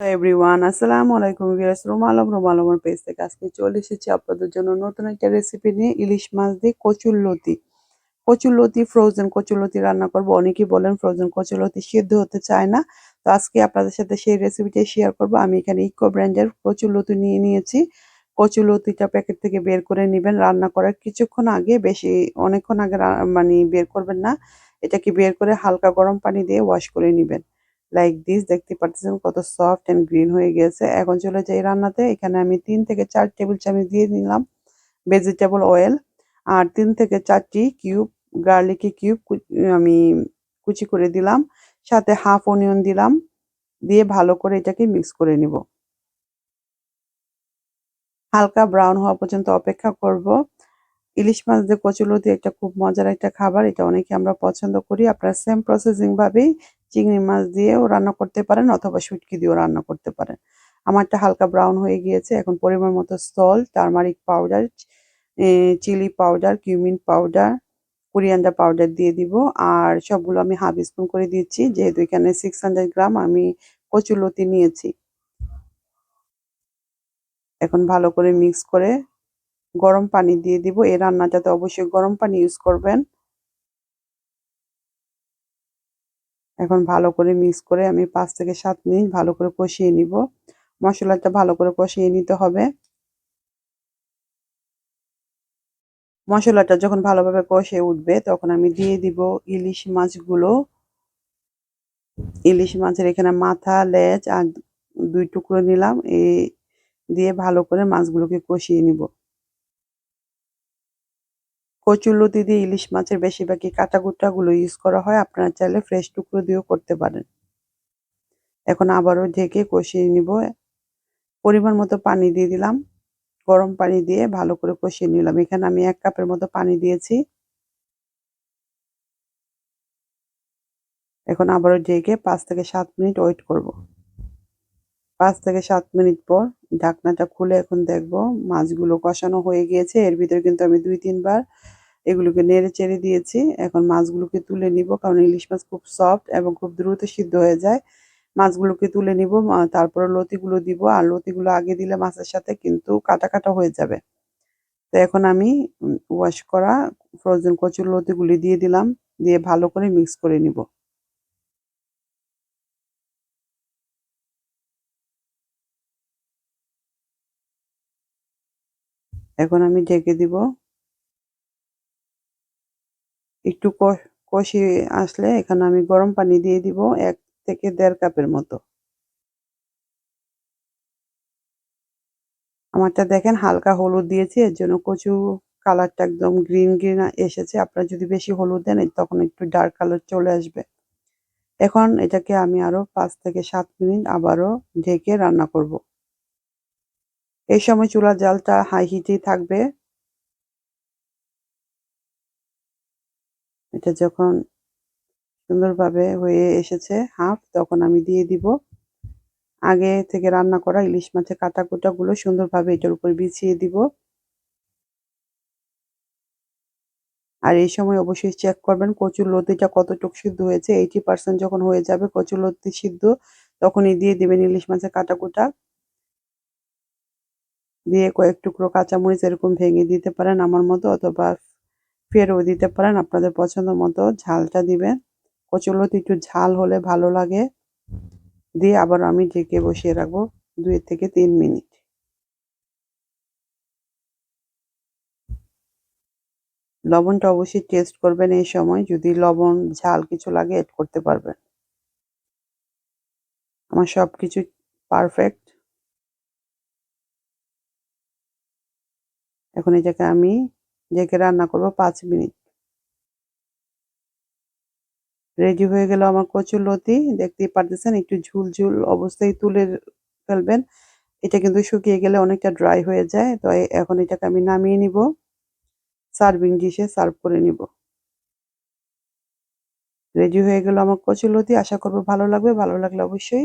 Everyone আসসালামু আলাইকুম viewers Ruma Alam Ruma আলমের পেজ থেকে আজকে চলে এসেছি আপনাদের জন্য নতুন একটা রেসিপি নিয়ে ইলিশ মাছ দিয়ে কচুর লতি। কচুর লতি ফ্রোজেন কচুর লতি রান্না করব। অনেকেই বলেন ফ্রোজেন কচুর লতি সিদ্ধ হতে চায় না। তো আজকে আপনাদের সাথে সেই রেসিপিটা শেয়ার করব। আমি এখানে ইকো ব্র্যান্ডের কচুর লতি নিয়ে নিয়েছি। কচুর লতিটা প্যাকেট থেকে বের করে নেবেন। রান্না করার কিছুক্ষণ আগে, বেশি অনেকক্ষণ আগে মানে বের করবেন না। এটাকে বের করে হালকা গরম পানি দিয়ে ওয়াশ করে নেবেন। লাইক দিস দেখতে পাচ্ছেন কত সফট অ্যান্ড গ্রিন হয়ে গেছে। এখন চলে যাই রান্নাতে, এখানে আমি তিন থেকে চার টেবিল চামচ দিয়ে নিলাম ভেজিটেবল অয়েল আর তিন থেকে চারটি কিউব গার্লিকি কিউব আমি কুচি করে দিলাম, সাথে হাফ অনিয়ন দিলাম, দিয়ে ভালো করে এটাকে মিক্স করে নিব। হালকা ব্রাউন হওয়া পর্যন্ত অপেক্ষা করব। ইলিশ মাছ দিয়ে কচুলতি একটা খুব মজার একটা খাবার, এটা অনেকে আমরা পছন্দ করি। আপনারা সেম প্রসেসিং ভাবেই চিংড়ি মাছ দিয়েও রান্না করতে পারেন অথবা শুটকি দিয়েও রান্না করতে পারেন। আমারটা হালকা ব্রাউন হয়ে গিয়েছে। এখন পরিমাণ মতো salt turmeric powder chilli powder cumin powder coriander powder দিয়ে দিব। আর সবগুলো আমি হাফ স্পুন করে দিচ্ছি। যেহেতু এখানে সিক্স হান্ড্রেড গ্রাম আমি কচুলতি নিয়েছি। এখন ভালো করে মিক্স করে গরম পানি দিয়ে দিব। এই রান্নাটাতে অবশ্যই গরম পানি ইউজ করবেন। এখন ভালো করে মিক্স করে আমি পাঁচ থেকে সাত মিনিট ভালো করে কষিয়ে নিব। মশলাটা ভালো করে কষিয়ে নিতে হবে। মশলাটা যখন ভালোভাবে কষে উঠবে তখন আমি দিয়ে দিব ইলিশ মাছগুলো। ইলিশ মাছের এখানে মাথা, লেজ আর দুই টুকরো নিলাম। এই দিয়ে ভালো করে মাছগুলোকে কষিয়ে নিব। কচুলতি দিয়ে ইলিশ মাছের বেশিরভাগই কাটা গুলো ইউজ করা হয়। আপনারা চাইলে ফ্রেশ টুকরো দিয়েও করতে পারেন। এখন আবারও ঢেকে কষিয়ে নিব। পরিমাণ মতো পানি দিয়ে দিলাম। গরম পানি দিয়ে ভালো করে কষিয়ে নিলাম। এখানে আমি এক কাপের মতো পানি দিয়েছি। এখন আবারও ঢেকে পাঁচ থেকে সাত মিনিট ওয়েট করব। পাঁচ থেকে সাত মিনিট পর ঢাকনাটা খুলে এখন দেখব মাছগুলো কষানো হয়ে গিয়েছে। এর ভিতরে কিন্তু আমি দুই তিনবার এগুলোকে নেড়ে চেড়ে দিয়েছি। এখন মাছগুলোকে তুলে নিব কারণ ইলিশ মাছ খুব সফট এবং খুব দ্রুত সিদ্ধ হয়ে যায়। মাছগুলোকে তুলে নিব তারপরে লতিগুলো দিব। আর লতিগুলো আগে দিলে মাছের সাথে কিন্তু কাটা কাটা হয়ে যাবে। তো এখন আমি ওয়াশ করা ফ্রোজেন কচুর লতিগুলি দিয়ে দিলাম, দিয়ে ভালো করে মিক্স করে নিব। এখন আমি ঢেকে দিব একটু কষি আসলে এখানে আমি গরম পানি দিয়ে দিব এক থেকে দেড় কাপের মতো। আমারটা দেখেন হালকা হলুদ দিয়েছি, এর জন্য কচু কালারটা একদম গ্রিন গ্রিন এসেছে। আপনারা যদি বেশি হলুদ দেন তখন একটু ডার্ক কালার চলে আসবে। এখন এটাকে আমি আরও পাঁচ থেকে সাত মিনিট আবারও ঢেকে রান্না করব। এই সময় চুলার জালটা হাই হিটেই থাকবে। এটা যখন সুন্দরভাবে হয়ে এসেছে হাফ, তখন আমি দিয়ে দিব। আগে থেকে রান্না করা ইলিশ মাছের কাটা কুটাগুলো সুন্দরভাবে এটার উপর বিছিয়ে দিব। আর এই সময় অবশ্যই চেক করবেন কচুর লতিটা কতটুক সিদ্ধ হয়েছে। এইটি পার্সেন্ট যখন হয়ে যাবে কচুর লতি সিদ্ধ, তখনই দিয়ে দিবেন ইলিশ মাছের কাটা কুটা দিয়ে কয়েক টুকরো কাঁচামরিচ এরকম ভেঙে দিতে পারেন আমার মতো, অথবা ফেরও দিতে পারেন। আপনাদের পছন্দ মতো ঝালটা দিবেন। কচুলতি একটু ঝাল হলে ভালো লাগে। দিয়ে আবার আমি ঢেকে বসিয়ে রাখব দুই থেকে তিন মিনিট। লবণটা অবশ্যই টেস্ট করবেন এই সময়। যদি লবণ, ঝাল কিছু লাগে এড করতে পারবেন। আমার সব কিছু পারফেক্ট এখন এটাকে আমি ঢেকে রান্না করব পাঁচ মিনিট। রেডি হয়ে গেল আমার কচুর লতি। দেখতেই পারতেছেন, একটু ঝুল ঝুল অবস্থায় তুলে ফেলবেন। এটা কিন্তু শুকিয়ে গেলে অনেকটা ড্রাই হয়ে যায়, তো এখন এটাকে আমি নামিয়ে নিব। সার্ভিং ডিশে সার্ভ করে নিব। রেডি হয়ে গেল আমার কচুর লতি। আশা করব ভালো লাগবে। ভালো লাগলে অবশ্যই